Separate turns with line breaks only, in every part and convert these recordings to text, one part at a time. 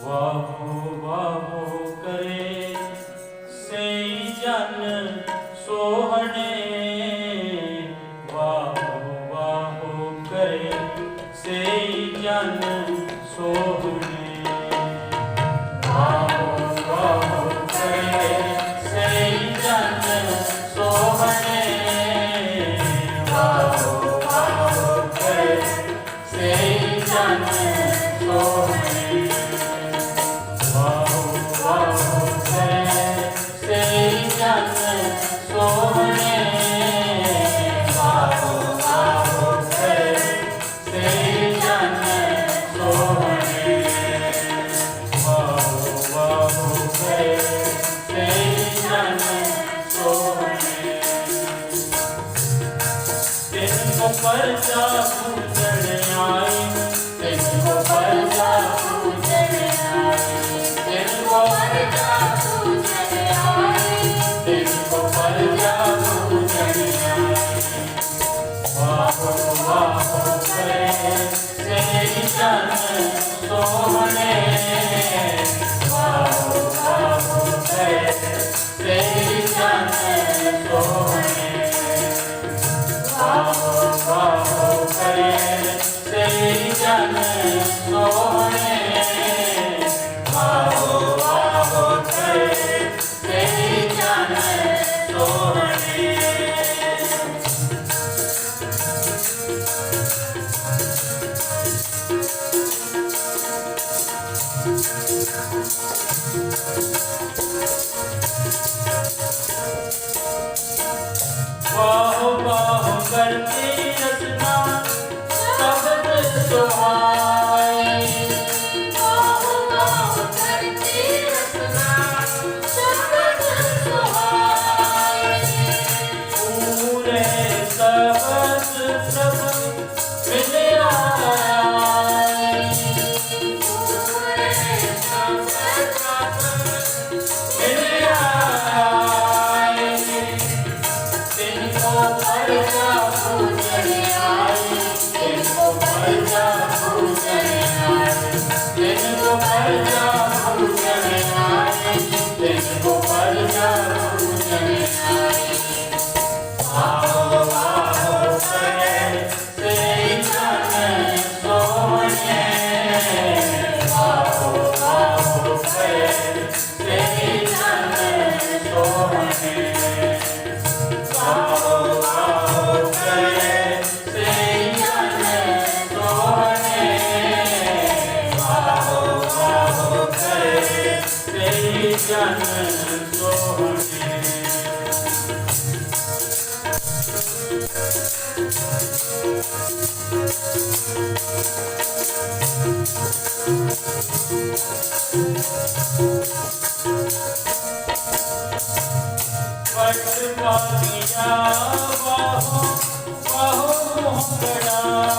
ਵਾਹੋ ਵਾਹੋ ਕਰੇ ਸਈ ਜਨ ਸੋਹਣੇ। ਵਾਹੋ ਵਾਹੋ ਕਰੇ ਸਈ ਜਨ ਸੋਹਣੇ। Marta ਬਾਹੋ ਬਾਹੋ ਕਰਤੇ Wow. ਜਨ ਸੋਹਣੇ ਵਟ ਪਾਇਆ ਵਾਹੋ ਵਾਹੋ ਮੁਹੰਗੜਾਈ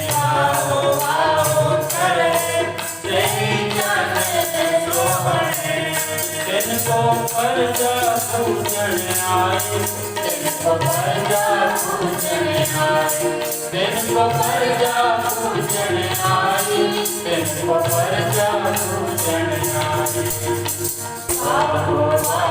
ਪਰਦਾ
ਪੂਜਣ ਆਏ ਦਿਨ ਕੋ ਪਰਦਾ ਪੂਜਣ ਆਏ ਦਿਨ ਕੋ ਪਰਦਾ ਪੂਜਣ ਆਏ ਦਿਨ ਕੋ ਪਰਦਾ ਪੂਜਣ ਆਏ ਆਹੋ ਆਹੋ